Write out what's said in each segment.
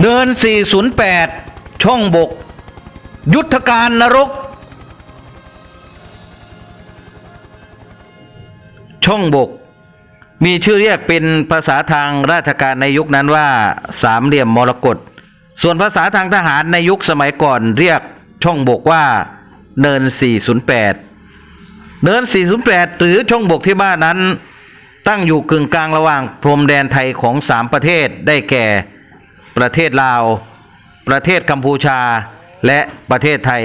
เดิน 408 ช่องบก ยุทธการนรก ช่องบก มีชื่อเรียกเป็นภาษาทางราชการในยุคนั้นว่า สามเหลี่ยมมรกตส่วนภาษาทางทหารในยุคสมัยก่อนเรียกช่องบกว่า เนิน 408 เนิน 408 หรือช่องบกที่บ้านนั้น ตั้งอยู่กึ่งกลางระหว่างพรมแดนไทยของสามประเทศได้แก่ ประเทศลาว ประเทศกัมพูชา และประเทศไทย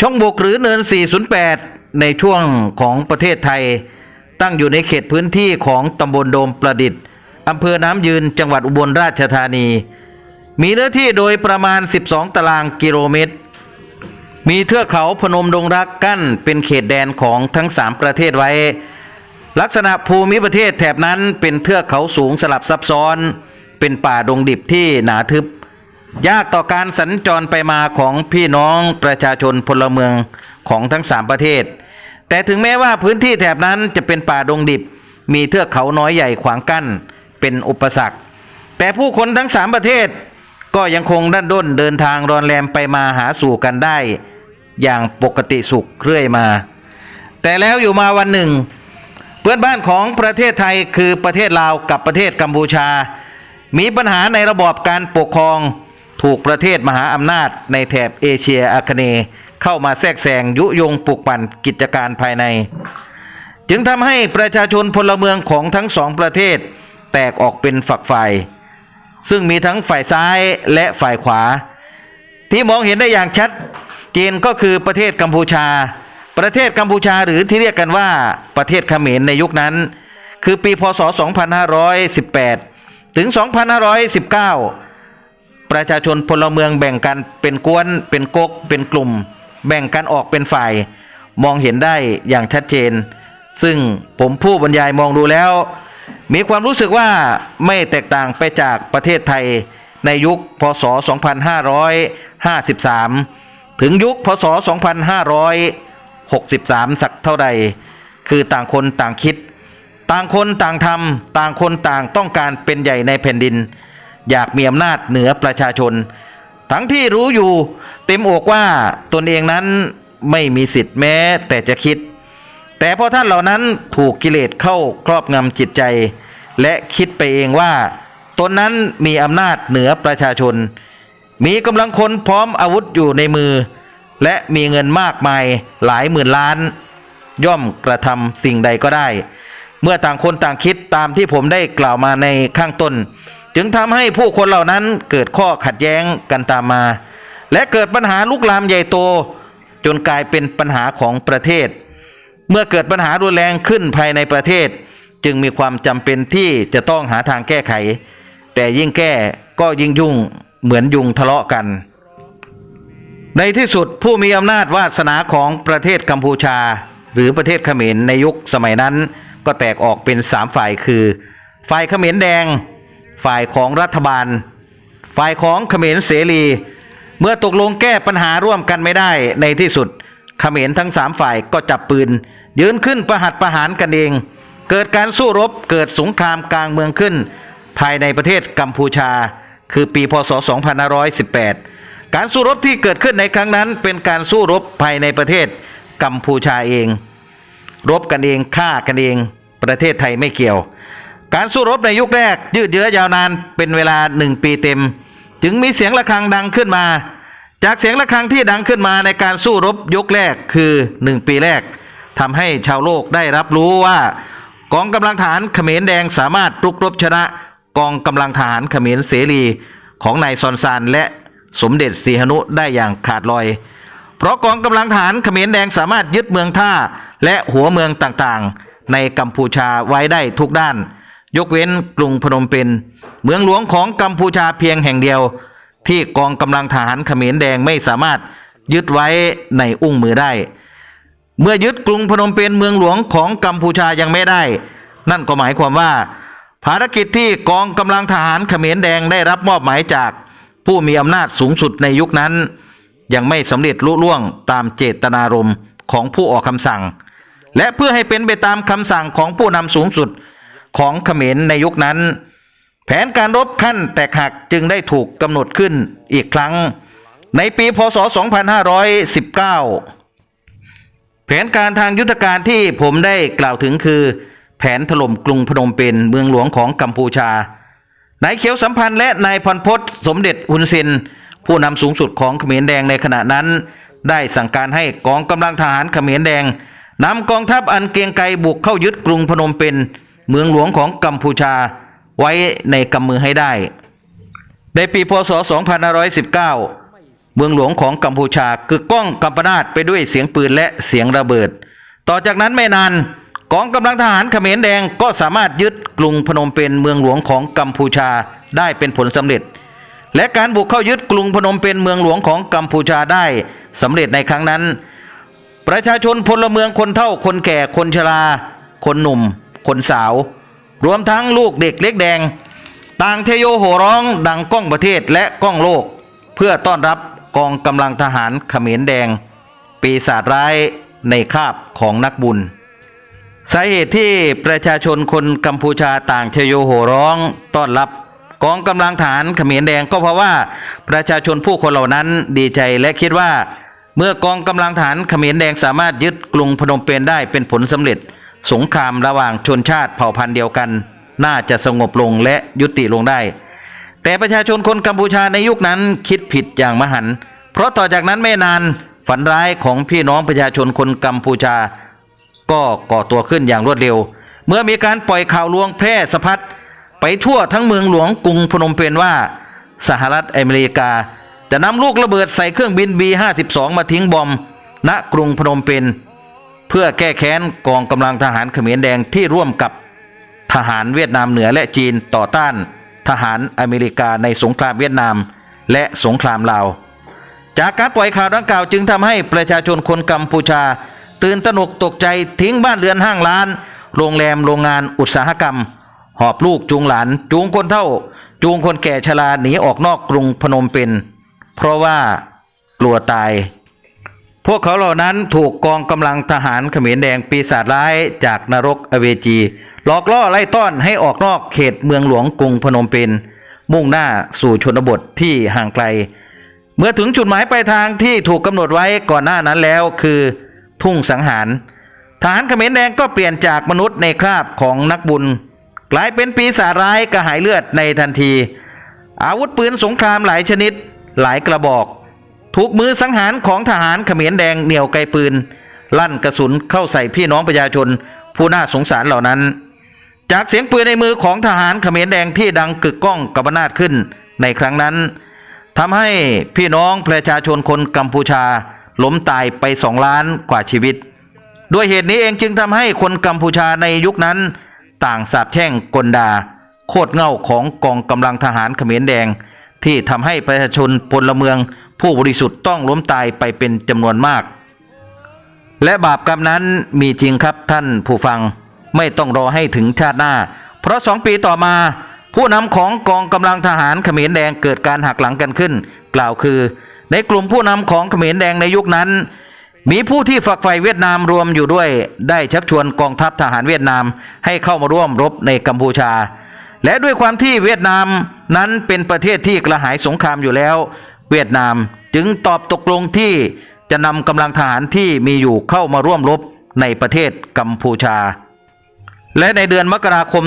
ช่องบกหรือเนิน 408 ในช่วงของประเทศไทย ตั้งอยู่ในเขตพื้นที่ของตำบลโดมประดิษฐ์อำเภอน้ำยืนจังหวัดอุบลราชธานี มีเนื้อที่โดยประมาณ 12 ตารางกิโลเมตร มีเทือกเขาพนมดงรักกั้นเป็นเขตแดนของทั้งสามประเทศไว้ ลักษณะภูมิประเทศแถบนั้นเป็นเทือกเขาสูงสลับซับซ้อน เป็นป่าดงดิบที่หนาทึบ ยากต่อการสัญจรไปมาของพี่น้องประชาชนพลเมืองของทั้งสามประเทศ แต่ถึงแม้ว่าพื้นที่แถบนั้นจะเป็นป่าดงดิบ มีเทือกเขาน้อยใหญ่ขวางกั้น เป็นอุปสรรค แต่ผู้คนทั้งสามประเทศ ก็ยังคงด้านด้นเดินทางรอนแรมไปมาหาสู่กันได้ อย่างปกติสุขเรื่อยมา แต่แล้วอยู่มาวันหนึ่งเพื่อนบ้านของประเทศไทยคือประเทศลาวกับประเทศกัมพูชา มีปัญหาในระบอบการปกครอง ถูกประเทศมหาอำนาจในแถบเอเชียอาคเนย์เข้ามาแทรกแซงยุยงปลุกปั่นกิจการภายใน จึงทำให้ประชาชนพลเมืองของทั้งสองประเทศ แตกออกเป็นฝักฝ่าย ซึ่งมีทั้งฝ่ายซ้ายและฝ่ายขวา ที่มองเห็นได้อย่างชัดเจนก็คือประเทศกัมพูชา ประเทศกัมพูชาหรือที่เรียกกันว่าประเทศเขมรในยุคนั้น คือปีพศ 2518 ถึง 2519 ประชาชนพลเมืองแบ่งกันเป็นกวน เป็นกก เป็นกลุ่ม แบ่งกันออกเป็นฝ่าย มองเห็นได้อย่างชัดเจน ซึ่งผมผู้บรรยายมองดูแล้ว มีความรู้สึกว่าไม่แตกต่างไปจากประเทศไทยในยุคพศ 2553 ถึงยุคพศ 2563 สักเท่าใด คือต่างคนต่างคิด ต่างคนต่างทำต่างคนต่างต้องการเป็นใหญ่ในแผ่นดิน อยากมีอำนาจเหนือประชาชน ทั้งที่รู้อยู่เต็มอกว่าตนเองนั้นไม่มีสิทธิ์แม้แต่จะคิด แต่พอท่านเหล่านั้นถูกกิเลสเข้าครอบงำจิตใจ และคิดไปเองว่าตนนั้นมีอำนาจเหนือประชาชน มีกำลังคนพร้อมอาวุธอยู่ในมือ และมีเงินมากมายหลายหมื่นล้าน ย่อมกระทำสิ่งใดก็ได้ เมื่อต่างคนต่างคิดตามที่ผมได้กล่าวมาในข้างต้น จึงทำให้ผู้คนเหล่านั้นเกิดข้อขัดแย้งกันตามมา และเกิดปัญหาลุกลามใหญ่โต จนกลายเป็นปัญหาของประเทศ เมื่อเกิดปัญหารุนแรงขึ้นภายในประเทศ จึงมีความจำเป็นที่จะต้องหาทางแก้ไข แต่ยิ่งแก้ก็ยิ่งยุ่งเหมือนยุงทะเลาะกัน ในที่สุดผู้มีอำนาจวาสนาของประเทศกัมพูชา หรือประเทศเขมรในยุคสมัยนั้น ก็แตกออกเป็นสามฝ่ายคือ ฝ่ายเขมรแดง ฝ่ายของรัฐบาล ฝ่ายของเขมรเสรี เมื่อตกลงแก้ปัญหาร่วมกันไม่ได้ในที่สุดเขมรทั้งสามฝ่ายก็จับปืน ยืนขึ้นประหัตประหารกันเอง เกิดการสู้รบเกิดสงครามกลางเมืองขึ้น ภายในประเทศกัมพูชา คือปีพศ 2518 การสู้รบที่เกิดขึ้นในครั้งนั้นเป็นการสู้รบภายในประเทศกัมพูชาเอง รบกันเองฆ่ากันเอง ประเทศไทยไม่เกี่ยว การสู้รบในยุคแรก ยืดเยื้อยาวนานเป็นเวลาหนึ่งปีเต็ม จึงมีเสียงะระฆังดังขึ้นมา จากเสียงะระฆังที่ดังขึ้นมาในการสู้รบยกแรกคือหนึ่งปีแรกทำให้ชาวโลกได้รับรู้ว่ากองกำลังทหารเขมรแดงสามารถรุกรบชนะกองกำลังทหารเขมรเสรีของนายซอนซานและสมเด็จสีหนุได้อย่างขาดลอย เพราะกองกำลังทหารเขมรแดงสามารถยึดเมืองท่า และหัวเมืองต่างๆ ในกัมพูชาไว้ได้ทุกด้าน ยกเว้นกรุงพนมเปญเมืองหลวงของกัมพูชาเพียงแห่งเดียว ที่กองกำลังทหารเขมรแดงไม่สามารถยึดไว้ในอุ้งมือได้ เมื่อยึดกรุงพนมเปญเมืองหลวงของกัมพูชายังไม่ได้ นั่นก็หมายความว่า ภารกิจที่กองกำลังทหารเขมรแดงได้รับมอบหมายจากผู้มีอำนาจสูงสุดในยุคนั้น ยังไม่สำเร็จลุล่วงตามเจตนารมณ์ของผู้ออกคำสั่ง และเพื่อให้เป็นไปตามคำสั่งของผู้นำสูงสุดของเขมรในยุคนั้น แผนการรบขั้นแตกหักจึงได้ถูกกำหนดขึ้นอีกครั้ง ในปีพศ 2519 แผนการทางยุทธการที่ผมได้กล่าวถึงคือ แผนถล่มกรุงพนมเปญเมืองหลวงของกัมพูชานายเขียวสัมพันธ์และนายพรพศสมเด็จฮุนเซนผู้นำสูงสุดของเขมรแดงในขณะนั้น ได้สั่งการให้กองกำลังทหารเขมรแดง นำกองทัพอันเกรียงไกรบุกเข้ายึดกรุงพนมเปญเมืองหลวงของกัมพูชาไว้ในกำมือให้ได้ ในปีพศ 2519 เมืองหลวงของกัมพูชากึกก้องกัมปนาตไปด้วยเสียงปืนและเสียงระเบิด ต่อจากนั้นไม่นานกองกำลังทหารเขมรแดงก็สามารถยึดกรุงพนมเปญเมืองหลวงของกัมพูชาได้เป็นผลสำเร็จ และการบุกเข้ายึดกรุงพนมเปญเมืองหลวงของกัมพูชาได้สำเร็จในครั้งนั้น ประชาชนพลเมืองคนเฒ่าคนแก่คนชรา คนหนุ่ม คนสาว รวมทั้งลูกเด็กเล็กแดง ต่างเทโยโห่ร้องดังก้องประเทศและก้องโลก เพื่อต้อนรับกองกำลังทหารเขมรแดง ปีศาจร้ายในคาบของนักบุญ สาเหตุที่ประชาชนคนกัมพูชาต่างเทโยโห่ร้องต้อนรับกองกำลังทหารเขมรแดงก็เพราะว่าประชาชนผู้คนเหล่านั้นดีใจและคิดว่า เมื่อกองกำลังทหารเขมรแดงสามารถยึดกรุงพนมเปญได้เป็นผลสำเร็จ สงครามระหว่างชนชาติเผ่าพันธุ์เดียวกัน น่าจะสงบลงและยุติลงได้ แต่ประชาชนคนกัมพูชาในยุคนั้นคิดผิดอย่างมหัน เพราะต่อจากนั้นไม่นานฝันร้ายของพี่น้องประชาชนคนกัมพูชา ก็ก่อตัวขึ้นอย่างรวดเร็ว เมื่อมีการปล่อยข่าวลวงแพร่สะพัดไปทั่วทั้งเมืองหลวงกรุงพนมเปญว่า สหรัฐอเมริกา จะนำลูกระเบิดใส่เครื่องบิน B52 มาทิ้งบอม ณกรุงพนมเปญเพื่อแก้แค้นกองกำลังทหารเขมรแดงที่ร่วมกับทหารเวียดนามเหนือและจีนต่อต้านทหารอเมริกาในสงครามเวียดนาม และสงครามลาว จากการปล่อยข่าวดังกล่าวจึงทำให้ประชาชนคนกัมพูชา ตื่นตระหนกตกใจทิ้งบ้านเรือนห้างร้าน โรงแรมโรงงานอุตสาหกรรม หอบลูกจูงหลาน จูงคนเท่า จูงคนแก่ชราหนีออกนอกกรุงพนมเปญ เพราะว่ากลัวตาย พวกเขาเหล่านั้นถูกกองกำลังทหารเขมรแดงปีศาจร้ายจากนรกอเวจี หลอกล่อไล่ต้อนให้ออกนอกเขตเมืองหลวงกรุงพนมเปญมุ่งหน้าสู่ชนบทที่ห่างไกล เมื่อถึงจุดหมายปลายทางที่ถูกกำหนดไว้ก่อนหน้านั้นแล้วคือทุ่งสังหารทหารเขมรแดงก็เปลี่ยนจากมนุษย์ในคราบของนักบุญ กลายเป็นปีศาจร้ายกระหายเลือดในทันที อาวุธปืนสงครามหลายชนิด หลายกระบอก ถูกมือสังหารของทหารเขมรแดงเหนี่ยวไกลปืน ลั่นกระสุนเข้าใส่พี่น้องประชาชน ผู้น่าสงสารเหล่านั้น จากเสียงปืนในมือของทหารเขมรแดงที่ดังกึกก้องกับบนาดขึ้นในครั้งนั้นทำให้พี่น้องประชาชนคนกัมพูชาล้มตายไปสองล้านกว่าชีวิต ด้วยเหตุนี้เองจึงทำให้คนกัมพูชาในยุคนั้น ต่างสาบแช่งกลดา โคตรเง่าของกองกำลังทหารเขมรแดง ที่ทำให้ประชาชนพลเมือง ผู้บริสุทธิ์ต้องล้มตายไปเป็นจำนวนมาก และบาปกรรมนั้นมีจริงครับท่านผู้ฟังไม่ต้องรอให้ถึงชาติหน้า เพราะสองปีต่อมา ผู้นำของกองกำลังทหารเขมรแดงเกิดการหักหลังกันขึ้น กล่าวคือ ในกลุ่มผู้นำของเขมรแดงในยุคนั้น มีผู้ที่ฝักใฝ่เวียดนามรวมอยู่ด้วย ได้ชักชวนกองทัพทหารเวียดนามให้เข้ามาร่วมรบในกัมพูชา และด้วยความที่เวียดนาม นั้นเป็นประเทศที่กระหายสงครามอยู่แล้ว เวียดนามจึงตอบตกลงที่จะนำกำลังทหารที่มีอยู่เข้ามาร่วมรบในประเทศกัมพูชา และในเดือนมกราคม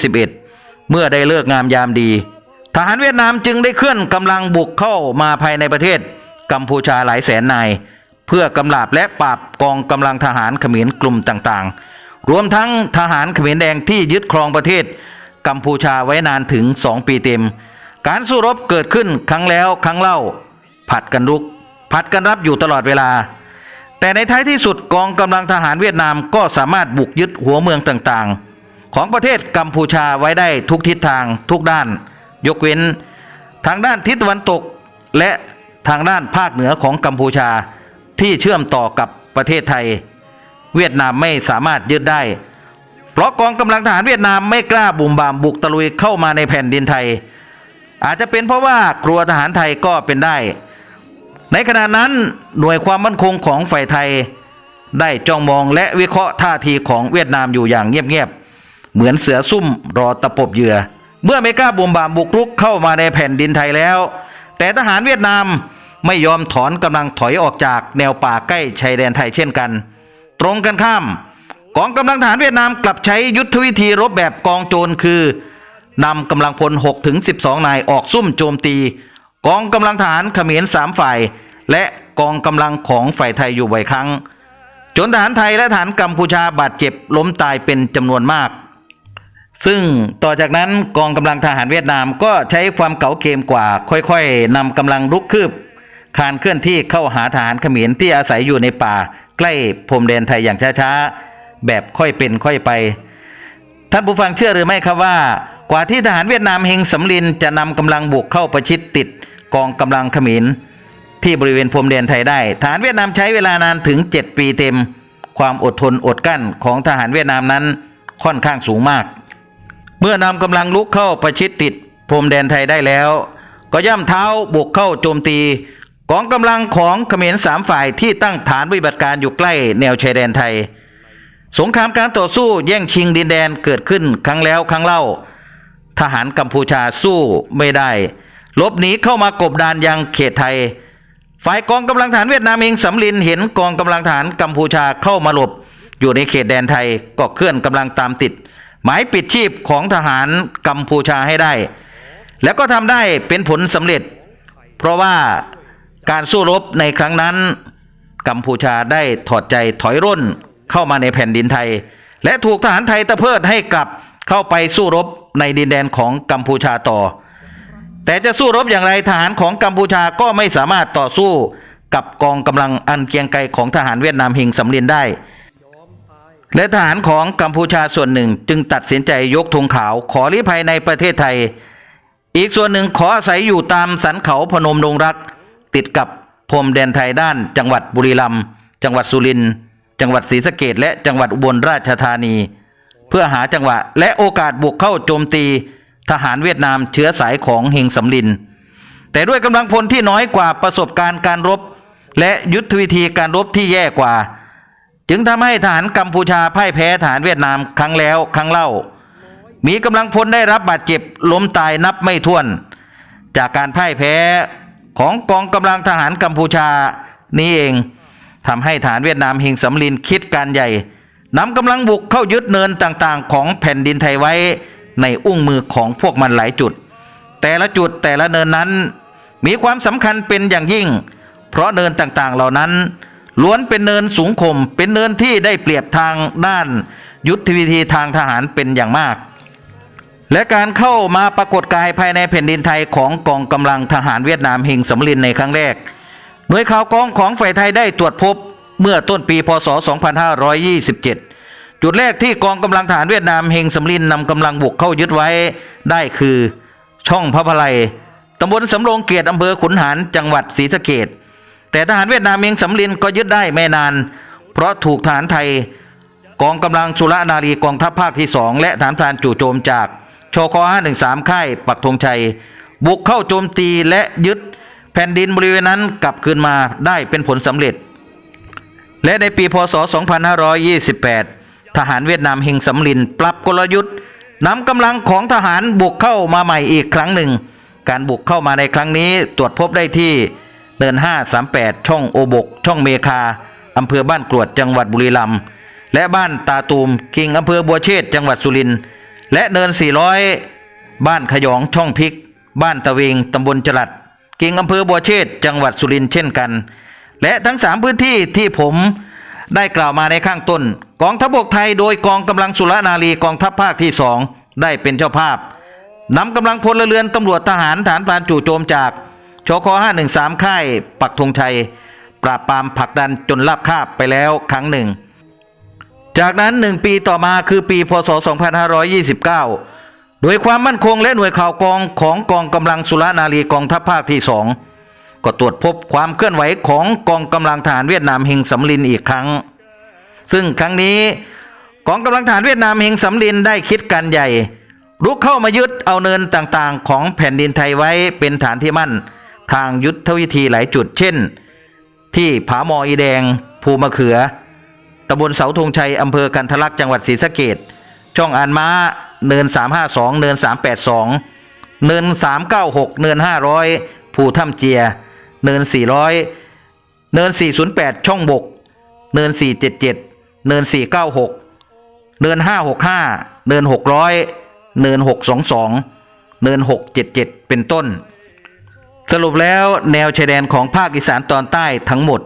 2521 เมื่อได้เลิกงามยามดี ทหารเวียดนามจึงได้เคลื่อนกำลังบุกเข้ามาภายในประเทศกัมพูชาหลายแสนนาย เพื่อกำราบและปราบกองกำลังทหารเขมรกลุ่มต่างๆ รวมทั้งทหารเขมรแดงที่ยึดครองประเทศ กัมพูชาไว้นานถึง 2 ปีเต็ม การสู้รบเกิดขึ้นครั้งแล้วครั้งเล่า ผัดกันรุก ผัดกันรับอยู่ตลอดเวลา แต่ในท้ายที่สุดกองกำลังทหารเวียดนามก็สามารถบุกยึดหัวเมืองต่างๆ ของประเทศกัมพูชาไว้ได้ทุกทิศทางทุกด้าน ยกเว้น ทางด้านทิศตะวันตกและทางด้านภาคเหนือของกัมพูชาที่เชื่อมต่อกับประเทศไทย เวียดนามไม่สามารถยึดได้ เพราะกองกำลังทหารเวียดนามไม่กล้าบุ่มบามบุกตะลุยเข้ามาในแผ่นดินไทย อาจจะเป็นเพราะว่ากลัวทหารไทยก็เป็นได้ ในขณะนั้นหน่วยความมั่นคงของฝ่ายไทย ได้จ้องมองและวิเคราะห์ท่าทีของเวียดนามอยู่อย่างเงียบๆเหมือนเสือซุ่มรอตะปบเหยื่อ เมื่อเมกาบุ่มบามบุกรุกเข้ามาในแผ่นดินไทยแล้ว แต่ทหารเวียดนามไม่ยอมถอนกำลังถอยออกจากแนวป่าใกล้ชายแดนไทยเช่นกัน ตรงกันข้าม กองกำลังทหารเวียดนามกลับใช้ยุทธวิธีรบแบบกองโจรคือนำกำลังพล6ถึง12 นายออกซุ่มโจมตี กองกำลังทหารเขมรสามฝ่าย และกองกำลังของฝ่ายไทยอยู่บ่อยครั้ง จนทหารไทยและทหารกัมพูชาบาดเจ็บล้มตายเป็นจำนวนมาก ซึ่งต่อจากนั้นกองกำลังทหารเวียดนามก็ใช้ความเก๋าเกมกว่า ค่อยๆนำกำลังลุกคืบคานเคลื่อนที่เข้าหาทหารเขมรที่อาศัยอยู่ในป่า ใกล้พรมแดนไทยอย่างช้าๆ แบบค่อยเป็นค่อยไป ท่านผู้ฟังเชื่อหรือไม่ครับว่า กว่าที่ทหารเวียดนามเฮงสำลินจะนำกำลังบุกเข้าประชิดติดกองกำลังเขมรที่บริเวณพรมแดนไทยได้ทหารเวียดนามใช้เวลานานถึง 7 ปีเต็ม ความอดทนอดกั้นของทหารเวียดนามนั้นค่อนข้างสูงมาก เมื่อนำกำลังลุกเข้าประชิดติดพรมแดนไทยได้แล้ว ก็ย่ำเท้าบุกเข้าโจมตีกองกำลังของเขมรสามฝ่ายที่ตั้งฐานปฏิบัติการอยู่ใกล้แนวชายแดนไทย สงครามการต่อสู้แย่งชิงดินแดนเกิดขึ้นครั้งแล้วครั้งเล่า ทหารกัมพูชาสู้ไม่ได้ลบหนีเข้ามากบดานยังเขตไทย ฝ่ายกองกำลังทหารเวียดนามเองสำลินเห็นกองกำลังทหารกัมพูชาเข้ามาหลบ อยู่ในเขตแดนไทยก็เคลื่อนกำลังตามติด หมายปิดชีพของทหารกัมพูชาให้ได้ แล้วก็ทำได้เป็นผลสำเร็จ เพราะว่าการสู้รบในครั้งนั้น กัมพูชาได้ถอดใจถอยร่น เข้ามาในแผ่นดินไทย และถูกทหารไทยตะเพิดให้กลับเข้าไปสู้รบในดินแดนของกัมพูชาต่อ แต่จะสู้รบอย่างไรทหารของกัมพูชาก็ไม่สามารถต่อสู้กับกองกำลังอันเกียงไกรของทหารเวียดนามเฮงสำลินได้และทหารของกัมพูชาส่วนหนึ่งจึงตัดสินใจยกธงขาวขอลี้ภัยในประเทศไทย อีกส่วนหนึ่งขออาศัยอยู่ตามสันเขาพนมดงรัก ติดกับพรมแดนไทยด้านจังหวัดบุรีรัมย์จังหวัดสุรินทร์ จังหวัดศรีสะเกดและจังหวัดอุบลราชธานี เพื่อหาจังหวะและโอกาสบุกเข้าโจมตี ทหารเวียดนามเชื้อสายของเฮงสำลิน แต่ด้วยกำลังพลที่น้อยกว่าประสบการณ์การรบ และยุทธวิธีการรบที่แย่กว่า จึงทำให้ทหารกัมพูชาพ่ายแพ้ทหารเวียดนามครั้งแล้วครั้งเล่า มีกำลังพลได้รับบาดเจ็บล้มตายนับไม่ถ้วน จากการพ่ายแพ้ของกองกำลังทหารกัมพูชานี้เอง ทำให้ฐานเวียดนามเฮงสำลินคิดการใหญ่นำกำลังบุกเข้ายึดเนินต่างๆ ของแผ่นดินไทยไว้ในอุ้งมือของพวกมันหลายจุด แต่ละจุดแต่ละเนินนั้น มีความสำคัญเป็นอย่างยิ่ง เพราะเนินต่างๆเหล่านั้น ล้วนเป็นเนินสูงข่มเป็นเนินที่ได้เปรียบทางด้าน ยุทธวิธีทางทหารเป็นอย่างมาก และการเข้ามาปรากฏกายภายในแผ่นดินไทยของกองกำลังทหารเวียดนามเฮงสำลินในครั้งแรก หน่วยข่าวกองของฝ่ายไทยได้ตรวจพบเมื่อต้นปีพศ 2527 จุดแรกที่กองกำลังทหารเวียดนามเฮงสำลินนำกำลังบุกเข้ายึดไว้ได้คือช่องพระพลายตำบลสำโรงเกียรติอำเภอขุนหารจังหวัดศรีสะเกดแต่ทหารเวียดนามเฮงสำลินก็ยึดได้ไม่นาน เพราะถูกทหารไทย กองกำลังสุรนารีกองทัพภาคที่สองและฐานพรานจู่โจมจากชค513 ค่ายปักธงชัย บุกเข้าโจมตีและยึด แผ่นดินบริเวณนั้นกลับคืนมาได้เป็นผลสำเร็จ และในปีพศ 2528 ทหารเวียดนามเฮงสำลินปรับกลยุทธ์นำกำลังของทหารบุกเข้ามาใหม่อีกครั้งหนึ่ง การบุกเข้ามาในครั้งนี้ตรวจพบได้ที่เดิน 538 ช่องโอบก ช่องเมคาอำเภอบ้านกรวดจังหวัดบุรีรัมย์และบ้านตาตูมกิงอำเภอบัวเชษจังหวัดสุรินทร์และเนิน 400 บ้านขยองช่องพริก บ้านตะเวงตำบลจลัด กิงอำเภอบัวเชษจังหวัดสุรินทร์เช่นกัน และทั้งสามพื้นที่ที่ผมได้กล่าวมาในข้างต้น กองทัพบกไทยโดยกองกำลังสุรนารีกองทัพภาคที่สองได้เป็นเจ้าภาพนำกำลังพลเรือนตำรวจทหารฐานพานจู่โจมจากชค513 ค่ายปักธงชัย ปราบปรามผลักดันจนลาบคาบไปแล้วครั้งหนึ่ง จากนั้นหนึ่งปีต่อมาคือปีพศ 2529 โดยความมั่นคงและหน่วยข่าวกองของกองกำลังสุรนารีกองทัพภาคที่สองก็ตรวจพบความเคลื่อนไหวของกองกำลังทหารเวียดนามเฮงสำลินอีกครั้ง ซึ่งครั้งนี้กองกำลังทหารเวียดนามเฮงสำลินได้คิดการใหญ่รุกเข้ามายึดเอาเนินต่างๆ ของแผ่นดินไทยไว้เป็นฐานที่มั่น ทางยุทธวิธีหลายจุดเช่น ที่ผาหมออีแดง ภูมะเขือตำบลเสาธงชัยอำเภอกันทะลักจังหวัดศรีสะเกดช่องอานม้า เนิน 352 เนิน 382 เนิน 396 เนิน 500 ภูถ้ำเจีย เนิน 400 เนิน 408 ช่องบก เนิน 477 เนิน 496 เนิน 565 เนิน 600 เนิน 622 เนิน 677 เป็นต้น สรุปแล้วแนวชายแดนของภาคอีสานตอนใต้ทั้งหมด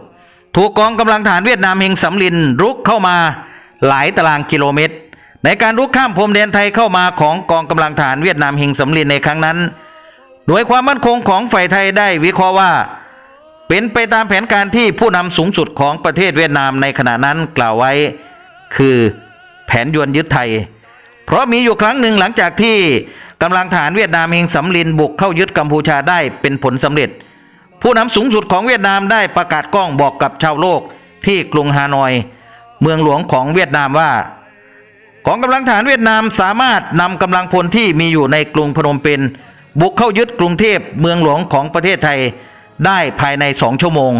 ถูกกองกำลังฐานเวียดนามเฮงสำลินรุกเข้ามาหลายตารางกิโลเมตร ในการรุกข้ามพรมแดนไทยเข้ามาของกองกำลังฐานเวียดนามเฮงสำลินในครั้งนั้น หน่วยความมั่นคงของฝ่ายไทยได้วิเคราะห์ว่า เป็นไปตามแผนการที่ผู้นำสูงสุดของประเทศเวียดนามในขณะนั้นกล่าวไว้ คือแผนยวนยึดไทย เพราะมีอยู่ครั้งหนึ่งหลังจากที่กำลังฐานเวียดนามเฮงสำลินบุกเข้ายึดกัมพูชาได้เป็นผลสำเร็จ ผู้นำสูงสุดของเวียดนามได้ประกาศกล้องบอกกับชาวโลกที่กรุงฮานอย เมืองหลวงของเวียดนามว่า กองกำลังฐานเวียดนามสามารถนำกำลังพลที่มีอยู่ในกรุงพนมเปญบุกเข้ายึดกรุงเทพเมืองหลวงของประเทศไทยได้ภายในสองชั่วโมง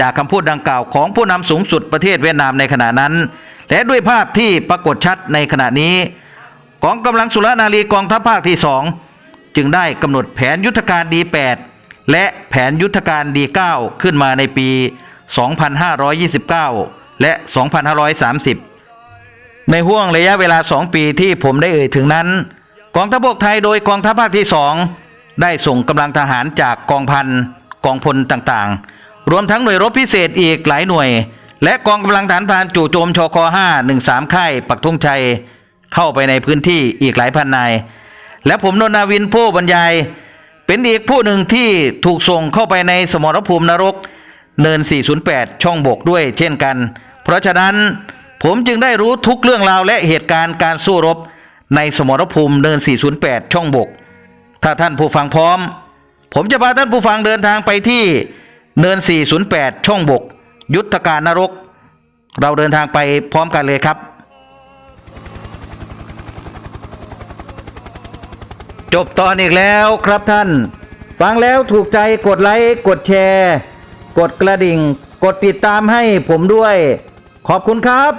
จากคำพูดดังกล่าวของผู้นำสูงสุดประเทศเวียดนามในขณะนั้น และด้วยภาพที่ปรากฏชัดในขณะนี้กองกำลังสุรนารีกองทัพภาคที่สองจึงได้กำหนดแผนยุทธการดี 8 และแผนยุทธการดี 9 ขึ้นมาในปี 2529 และ 2530 ในห่วงระยะเวลา 2 ปีที่ผมได้เอ่ยถึงนั้น กองทัพบกไทยโดยกองทัพภาคที่ 2 ได้ส่งกำลังทหารจากกองพันกองพลต่างๆ รวมทั้งหน่วยรบพิเศษอีกหลายหน่วย และกองกำลังฐานพานจู่โจมชค5 13 ค่ายปักธงชัย เข้าไปในพื้นที่อีกหลายพันนาย และผมนนนาวินผู้บรรยาย เป็นอีกผู้หนึ่งที่ถูกส่งเข้าไปในสมรภูมินรก เนิน 408 ช่องบกด้วยเช่นกัน เพราะฉะนั้น ผมจึงได้รู้ทุกเรื่องราวและเหตุการณ์การสู้รบ ในสมรภูมิเนิน 408 ช่องบก ถ้าท่านผู้ฟังพร้อม ผมจะพาท่านผู้ฟังเดินทางไปที่เนิน 408 ช่องบก ยุทธการนรก เราเดินทางไปพร้อมกันเลยครับ จบตอนอีกแล้วครับท่าน ฟังแล้วถูกใจกดไลค์ กดแชร์ กดกระดิ่ง กดติดตามให้ผมด้วย ขอบคุณครับ